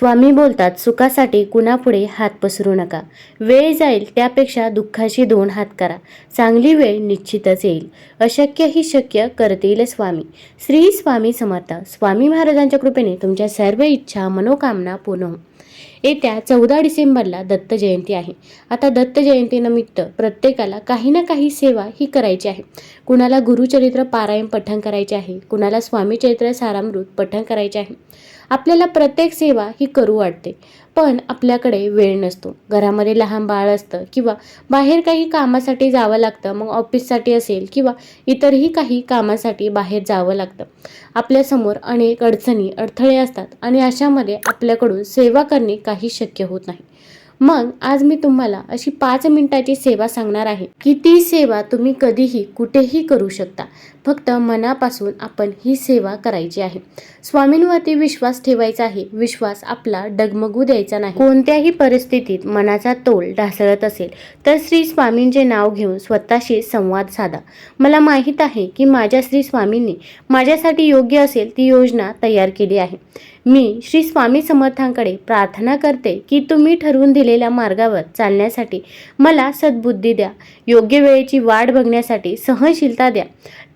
स्वामी बोलतात सुखासाठी कुणापुढे हात पसरू नका. वेळ जाईल त्यापेक्षा दुःखाशी दोन हात करा. चांगली वेळ निश्चितच येईल. अशक्य ही शक्य करतील स्वामी. श्री स्वामी समर्थ. स्वामी महाराजांच्या कृपेने तुमच्या सर्व इच्छा मनोकामना पूर्ण हो येत्या चौदा डिसेंबरला दत्त जयंती आहे. आता दत्त जयंतीनिमित्त प्रत्येकाला काही ना काही सेवा ही करायची आहे. कुणाला गुरुचरित्र पारायण पठण करायचे आहे कुणाला स्वामी चरित्र सारामृत पठण करायचे आहे. आपल्याला प्रत्येक सेवा ही करू वाटते. पण आपल्याकडे वेळ नसतो. घरामध्ये लहान बाळ असतं किंवा बाहेर काही कामासाठी जावं लागतं मग ऑफिससाठी असेल किंवा इतरही काही कामासाठी बाहेर जावं लागतं. आपल्यासमोर अनेक अडचणी अडथळे असतात आणि अशामध्ये आपल्याकडून सेवा करणे काही शक्य होत नाही. मग आज मी तुम्हाला अशी पाच मिनिटाची सेवा सांगणार आहे की ती सेवा तुम्ही कधीही कुठेही करू शकता. फक्त मनापासून आपण ही सेवा करायची आहे. स्वामींवरती विश्वास ठेवायचा आहे. विश्वास आपला डगमगू द्यायचा नाही. कोणत्याही परिस्थितीत मनाचा तोल ढासळत असेल तर श्री स्वामींचे नाव घेऊन स्वतःशी संवाद साधा. मला माहीत आहे की माझ्या श्री स्वामींनी माझ्यासाठी योग्य असेल ती योजना तयार केली आहे. मी श्री स्वामी समर्थांकडे प्रार्थना करते की तुम्ही ठरवून दिलेल्या मार्गावर चालण्यासाठी मला सद्बुद्धी द्या. योग्य वेळेची वाट बघण्यासाठी सहनशीलता द्या.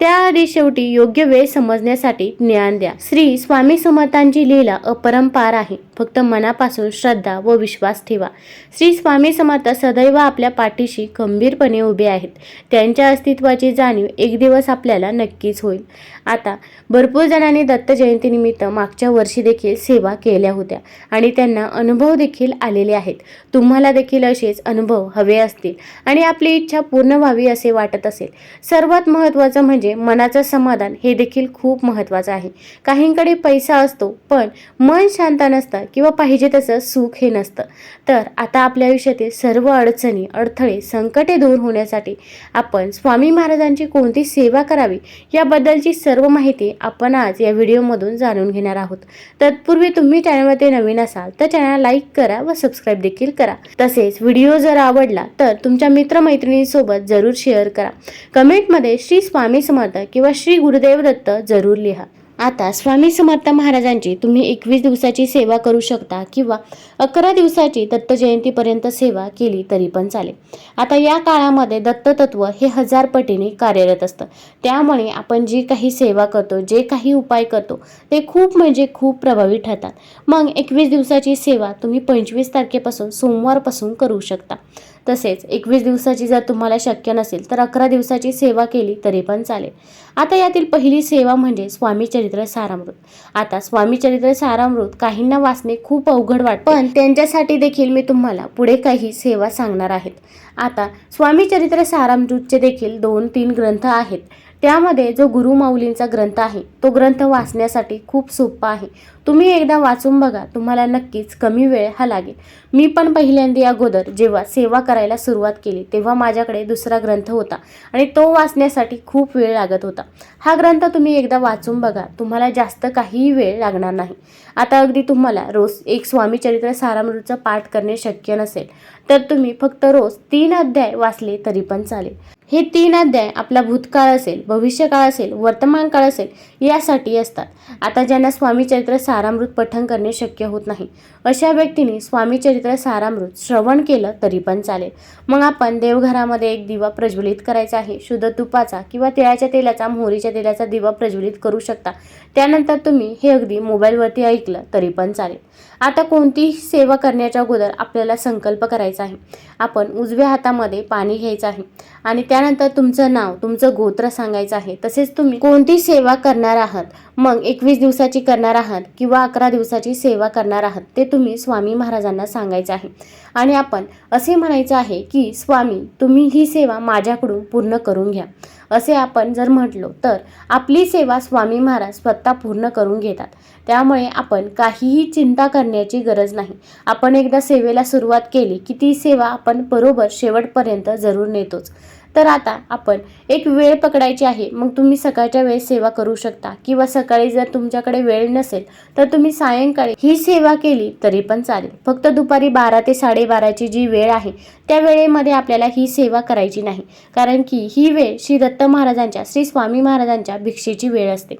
त्याआधी शेवटी योग्य वेळ समजण्यासाठी ज्ञान द्या. श्री स्वामी समर्थांची लीला अपरंपार आहे. फक्त मनापासून श्रद्धा व विश्वास ठेवा. श्री स्वामी समर्थ सदैव आपल्या पाठीशी खंबीरपणे उभे आहेत. त्यांच्या अस्तित्वाची जाणीव एक दिवस आपल्याला नक्कीच होईल. आता भरपूर जणांनी दत्त जयंतीनिमित्त मागच्या वर्षी देखील सेवा केल्या होत्या आणि त्यांना अनुभव देखील आलेले आहेत. तुम्हाला देखील असेच अनुभव हवे असतील आणि आपली इच्छा पूर्ण व्हावी असे वाटत असेल. सर्वात महत्त्वाचं म्हणजे मनाचं समाधान हे देखील खूप महत्त्वाचं आहे. काहींकडे पैसा असतो पण मन शांत नसतं किंवा पाहिजे तसं सुख हे नसतं. तर आता आपल्या आयुष्यातील सर्व अडचणी अडथळे संकटे दूर होण्यासाठी आपण स्वामी महाराजांची कोणती सेवा करावी याबद्दलची सर्व माहिती आपण आज या व्हिडिओमधून जाणून घेणार आहोत. तत्पूर्वी तुम्ही चॅनलमध्ये नवीन असाल तर चॅनल लाईक करा व सबस्क्राईब देखील करा. तसेच व्हिडिओ जर आवडला तर तुमच्या मित्रमैत्रिणी सोबत जरूर शेअर करा. कमेंटमध्ये श्री स्वामी समर्थ किंवा श्री गुरुदेव दत्त जरूर लिहा. आता स्वामी समर्थ महाराजांची तुम्ही एकवीस दिवसाची सेवा करू शकता किंवा अकरा दिवसाची दत्त जयंतीपर्यंत सेवा केली तरी पण चालेल. आता या काळामध्ये दत्ततत्व हे हजार पटीने कार्यरत असतं. त्यामुळे आपण जी काही सेवा करतो जे काही उपाय करतो ते खूप म्हणजे खूप प्रभावी ठरतात. मग एकवीस दिवसाची सेवा तुम्ही पंचवीस तारखेपासून सोमवारपासून करू शकता. तसेच एकवीस दिवसाची जर तुम्हाला शक्य नसेल तर अकरा दिवसाची सेवा केली तरी पण चालेल. आता यातील पहिली सेवा म्हणजे स्वामी चरित्र सारामृत. आता स्वामी चरित्र सारामृत काहींना वाचणे खूप अवघड वाटते. पण त्यांच्यासाठी देखील मी तुम्हाला पुढे काही सेवा सांगणार आहेत. आता स्वामी चरित्र सारामृतचे देखील दोन तीन ग्रंथ आहेत. त्यामध्ये जो गुरुमाऊलींचा ग्रंथ आहे तो ग्रंथ वाचण्यासाठी खूप सोपा आहे. तुम्ही एकदा वाचून बघा तुम्हाला नक्कीच कमी वेळ हा लागेल. मी पण पहिल्यांदा अगोदर जेव्हा सेवा करायला सुरुवात केली तेव्हा माझ्याकडे दुसरा ग्रंथ होता आणि तो वाचण्यासाठी खूप वेळ लागत होता. हा ग्रंथ तुम्ही एकदा वाचून बघा तुम्हाला जास्त काहीही वेळ लागणार नाही. आता अगदी तुम्हाला रोज एक स्वामीचरित्र सारामृतचं पाठ करणे शक्य नसेल तर तुम्ही फक्त रोज तीन अध्याय वाचले तरी पण चालेल. हे तीन अध्याय आपला भूतकाळ असेल भविष्यकाळ असेल वर्तमान काळ असेल यासाठी असतात. आता ज्यांना स्वामी चरित्र सारामृत पठण करणे शक्य होत नाही अशा व्यक्तीने स्वामी चरित्र सारामृत श्रवण केलं तरी पण चालेल. मग आपण देवघरामध्ये एक दिवा प्रज्वलित करायचा आहे. शुद्ध तुपाचा किंवा तिळाच्या तेलाचा मोहरीच्या तेलाचा दिवा प्रज्वलित करू शकता. त्यानंतर तुम्ही हे अगदी मोबाईलवरती ऐकलं तरी पण चालेल. आता कोणतीही सेवा करण्याच्या अगोदर आपल्याला संकल्प करायचा आहे. आपण उजव्या हातामध्ये पाणी घ्यायचं आहे आणि त्या त्यानंतर तुमचं नाव तुमचं गोत्र सांगायचं आहे. तसेच तुम्ही कोणती सेवा करणार आहात? मग एकवीस दिवसाची करणार आहात किंवा अकरा दिवसाची सेवा करणार आहात ते तुम्ही स्वामी महाराजांना सांगायचं आहे. आणि आपण असे म्हणायचं आहे की स्वामी तुम्ही ही सेवा माझ्याकडून पूर्ण करून घ्या. असे आपण जर म्हटलो तर आपली सेवा स्वामी महाराज स्वतः पूर्ण करून घेतात. त्यामुळे आपण काहीही चिंता करण्याची गरज नाही. आपण एकदा सेवेला सुरुवात केली की ती सेवा आपण बरोबर शेवटपर्यंत जरूर नेतोच. तर आता आपण एक वेळ पकडायची आहे. मग तुम्ही सकाळच्या वेळेस सेवा करू शकता. किंवा सकाळी जर तुमच्याकडे वेळ नसेल तर तुम्ही सायंकाळी ही सेवा केली तरी पण चालेल. फक्त दुपारी बारा ते साडेबाराची जी वेळ आहे त्या वेळेमध्ये आपल्याला ही सेवा करायची नाही. कारण की ही वेळ श्री दत्त महाराजांच्या श्री स्वामी महाराजांच्या भिक्षेची वेळ असते.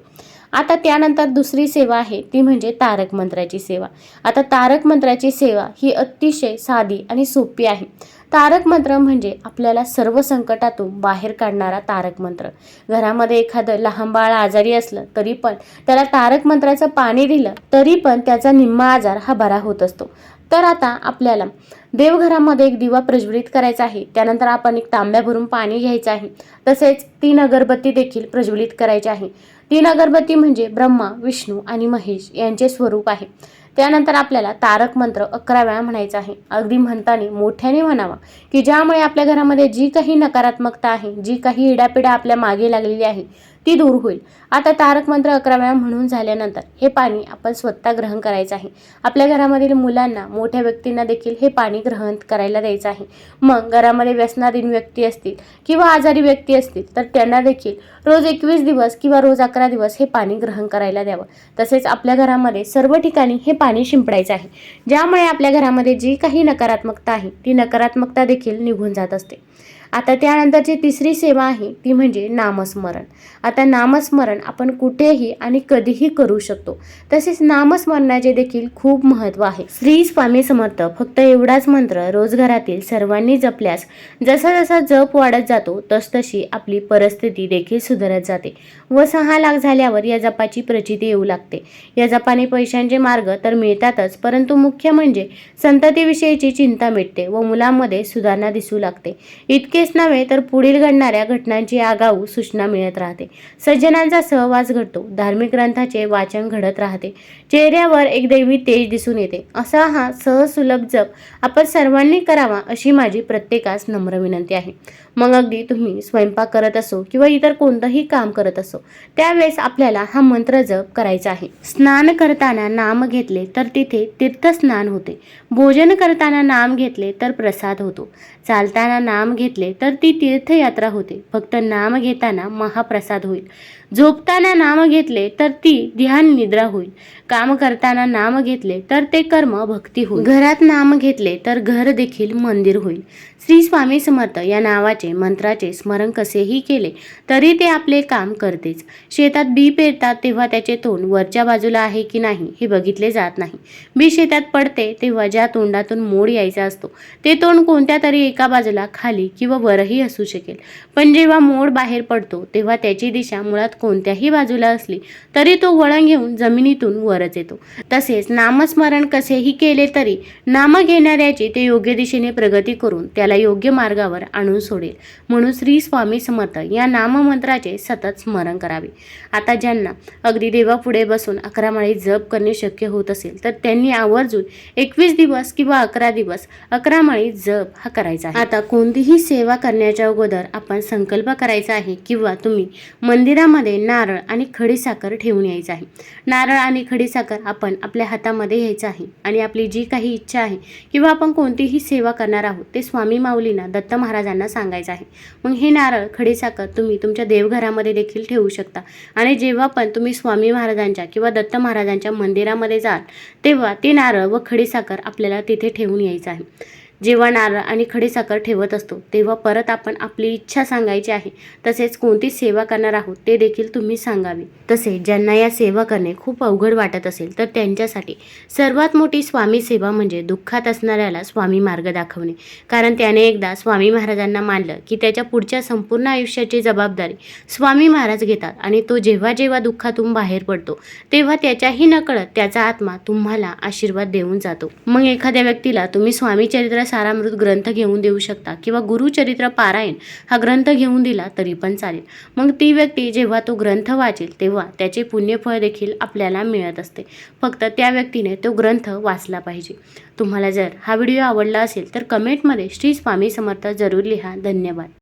आता त्यानंतर दुसरी सेवा आहे ती म्हणजे तारक मंत्राची सेवा. आता तारक मंत्राची सेवा ही अतिशय साधी आणि सोपी आहे. तारक मंत्र म्हणजे आपल्याला सर्व संकटातून बाहेर काढणारा तारक मंत्र. घरामध्ये एखादं लहान बाळ आजारी असलं तरी पण त्याला तारक मंत्राचं पाणी दिलं तरी पण त्याचा निम्मा आजार हा बरा होत असतो. तर आता आपल्याला देवघरामध्ये एक दिवा प्रज्वलित करायचा आहे. त्यानंतर आपण एक तांब्या भरून पाणी घ्यायचं आहे. तसेच तीन अगरबत्ती देखील प्रज्वलित करायची आहे. तीन अगरबत्ती म्हणजे ब्रह्मा विष्णू आणि महेश यांचे स्वरूप आहे. त्यानंतर आपल्याला तारक मंत्र अकरा वेळा म्हणायचा आहे. अगदी म्हणताना मोठ्याने म्हणावा की ज्यामुळे आपल्या घरामध्ये जी काही नकारात्मकता आहे जी काही इडापिडा आपल्या मागे लागलेली आहे ती दूर होईल. आता तारक मंत्र अकरा वेळा म्हणून झाल्यानंतर हे पाणी आपण स्वतः ग्रहण करायचं आहे. आपल्या घरामधील मुलांना मोठ्या व्यक्तींना देखील हे पाणी ग्रहण करायला द्यायचं आहे. मग घरामध्ये व्यसनाधीन व्यक्ती असतील किंवा आजारी व्यक्ती असतील तर त्यांना देखील रोज एकवीस दिवस किंवा रोज अकरा दिवस हे पाणी ग्रहण करायला द्यावं. तसेच आपल्या घरामध्ये सर्व ठिकाणी हे पाणी शिंपडायचं आहे. ज्यामुळे आपल्या घरामध्ये जी काही नकारात्मकता आहे ती नकारात्मकता देखील निघून जात असते. आता त्यानंतरची तिसरी सेवा आहे ती म्हणजे नामस्मरण. आता नामस्मरण आपण कुठेही आणि कधीही करू शकतो. तसेच नामस्मरणाचे देखील खूप महत्त्व आहे. श्री स्वामी समर्थ फक्त एवढाच मंत्र रोजगारातील सर्वांनी जपल्यास जसा जसा जप वाढत जातो तसतशी आपली परिस्थिती देखील सुधारत जाते व सहा लाख झाल्यावर या जपाची प्रचिती येऊ लागते. या जपाने पैशांचे मार्ग तर मिळतातच परंतु मुख्य म्हणजे संततीविषयीची चिंता मिटते व मुलांमध्ये सुधारणा दिसू लागते. इतके इतकेच नव्हे तर पुढील घडणाऱ्या घटनांची आगाऊ सूचना मिळत राहते. सज्जनांचा सहवास घडतो धार्मिक ग्रंथाचे वाचन घडत राहते. चेहऱ्यावर एक दैवी तेज दिसून येते. असा हा सहसुलभ जप आपण सर्वांनी करावा अशी माझी प्रत्येकास नम्र विनंती आहे. मग अगदी तुम्ही स्वयंपाक करत असो किंवा इतर कोणतंही काम करत असो त्यावेळेस आपल्याला हा मंत्र जप करायचा आहे. स्नान करताना नाम घेतले तर तिथे तीर्थस्नान होते. भोजन करताना नाम घेतले तर प्रसाद होतो. चालताना नाम घेतले तर ती तीर्थयात्रा होते. फक्त नाम घेताना महाप्रसाद होईल. झोपताना नाम घेतले तर ती ध्यान निद्रा होईल. काम करताना नाम घेतले तर ते कर्म भक्ती होईल. घरात नाम घेतले तर घर देखील मंदिर होईल. श्री स्वामी समर्थ या नावाचे मंत्राचे स्मरण कसेही केले तरी ते आपले काम करतेच. शेतात बी पेरतात तेव्हा त्याचे तोंड वरच्या बाजूला आहे की नाही हे बघितले जात नाही. बी शेतात पडते तेव्हा ज्या तोंडातून मोड यायचा असतो ते तोंड कोणत्या तरी एका बाजूला खाली किंवा वरही असू शकेल. पण जेव्हा मोड बाहेर पडतो तेव्हा त्याची दिशा मुळात कोणत्याही बाजूला असली तरी तो वळण घेऊन जमिनीतून वरच येतो. तसेच नामस्मरण कसेही केले तरी नाम घेणाऱ्याची ते योग्य दिशेने प्रगती करून त्याला योग्य मार्गावर आणून सोडेल. म्हणून श्री स्वामी समर्थ या नाममंत्राचे सतत स्मरण करावे. आता ज्यांना अगदी देवापुढे बसून अकरा माळी जप करणे शक्य होत असेल तर त्यांनी आवर्जून एकवीस दिवस किंवा अकरा दिवस अकरा माळी जप हा करायचा आहे. आता कोणतीही सेवा करण्याच्या अगोदर आपण संकल्प करायचा आहे किंवा तुम्ही मंदिरामध्ये नारळ आणि खडीसाखर ठेवून यायचं आहे. नारळ आणि खडीसाखर आपण आपल्या हातामध्ये घ्यायचं आहे आणि आपली जी काही इच्छा आहे किंवा आपण कोणतीही सेवा करणार आहोत ते स्वामी माऊलींना दत्त महाराजांना सांगायचं आहे. मग हे नारळ खडीसाखर तुम्ही तुमच्या देवघरामध्ये देखील ठेवू शकता. आणि जेव्हा पण तुम्ही स्वामी महाराजांच्या किंवा दत्त महाराजांच्या मंदिरामध्ये जाल तेव्हा ते नारळ व खडीसाखर आपल्याला तिथे ठेवून यायचं आहे. जेव्हा नारळ आणि खडीसाखर ठेवत असतो तेव्हा परत आपण आपली इच्छा सांगायची आहे. तसेच कोणती सेवा करणार आहोत ते देखील तुम्ही सांगावे. तसेच ज्यांना या सेवा करणे खूप अवघड वाटत असेल तर त्यांच्यासाठी सर्वात मोठी स्वामी सेवा म्हणजे दुःखात असणाऱ्याला स्वामी मार्ग दाखवणे. कारण त्याने एकदा स्वामी महाराजांना मानलं की त्याच्या पुढच्या संपूर्ण आयुष्याची जबाबदारी स्वामी महाराज घेतात आणि तो जेव्हा जेव्हा दुःखातून बाहेर पडतो तेव्हा त्याच्याही नकळत त्याचा आत्मा तुम्हाला आशीर्वाद देऊन जातो. मग एखाद्या व्यक्तीला तुम्ही स्वामी चरित्र सारामृत ग्रंथ घेऊन देऊ शकता किंवा गुरुचरित्र पारायण हा ग्रंथ घेऊन दिला तरी पण चालेल. मग ती व्यक्ती जेव्हा तो ग्रंथ वाचेल तेव्हा त्याचे पुण्यफळ देखील आपल्याला मिळत असते. फक्त त्या व्यक्तीने तो ग्रंथ वाचला पाहिजे. तुम्हाला जर हा व्हिडिओ आवडला असेल तर कमेंटमध्ये श्री स्वामी समर्थ जरूर लिहा. धन्यवाद.